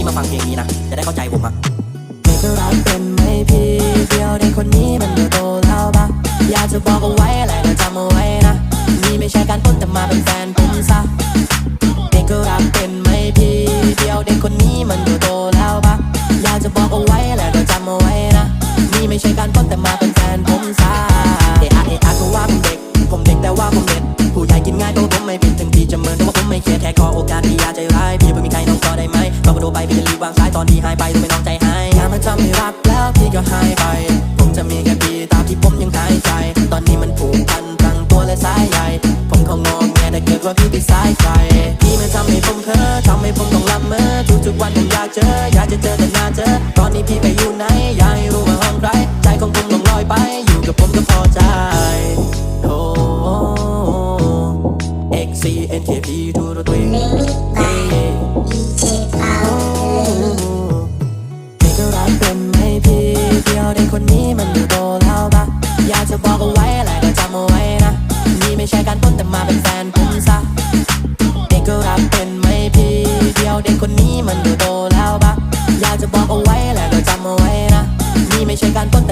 พี่มาฟังเพลงนี้นะ จะได้เข้าใจผมอะไม่ก็รักเป็นไม่พี่เดียวในคนนี้มันดูโตแล้วปะอยากจะบอกเอาไว้อะไรก็จำเอาไว้นะ นี่ไม่ใช่การต้นแต่มาเป็นแฟนผมซะเด็กก็รักเป็นไม่พี่เดียวเด็กคนนี้มันดูโตแล้วปะอยากจะบอกเอาไว้อะไรก็จำเอาไว้นะ นี่ไม่ใช่การต้นแต่มาเป็นแฟนผมซะเอะอะเอะอะก็ว่าผมเด็ก ผมเด็กแต่ว่าผมเด็ดผู้ใหญ่กินง่ายตัวผมไม่เป็นถึงพี่จะเมินแต่ว่าผมไม่เครียดแค่ขอโอกาสที่อยากใจร้า ไปพี่จะรีบวางสายตอนที่หายไปทำไมน้องใจหายงามันทำให้รักแล้วพี่ก็หายไป ผมจะมีแค่พี่ตามที่ผมยังหายใจ ตอนนี้มันผูกพันตั้งตัวและสายใหญ่ ผมคงงองแงถ้าเกิดว่าพี่ไปสายใครพี่มันทำให้ผมเพ้อทำให้ผมต้องละเมอทุกๆวันผมอยากเจอ อยากจะเจอแต่น้าเจอ ตอนนี้พี่ไปอยู่ไหนอยากให้รู้ว่าห้องใครใจของผมต้องลอยไป อยู่กับผมก็พอใจโอ้ X C N K P ทูรตัว ไม่ใช่การป้น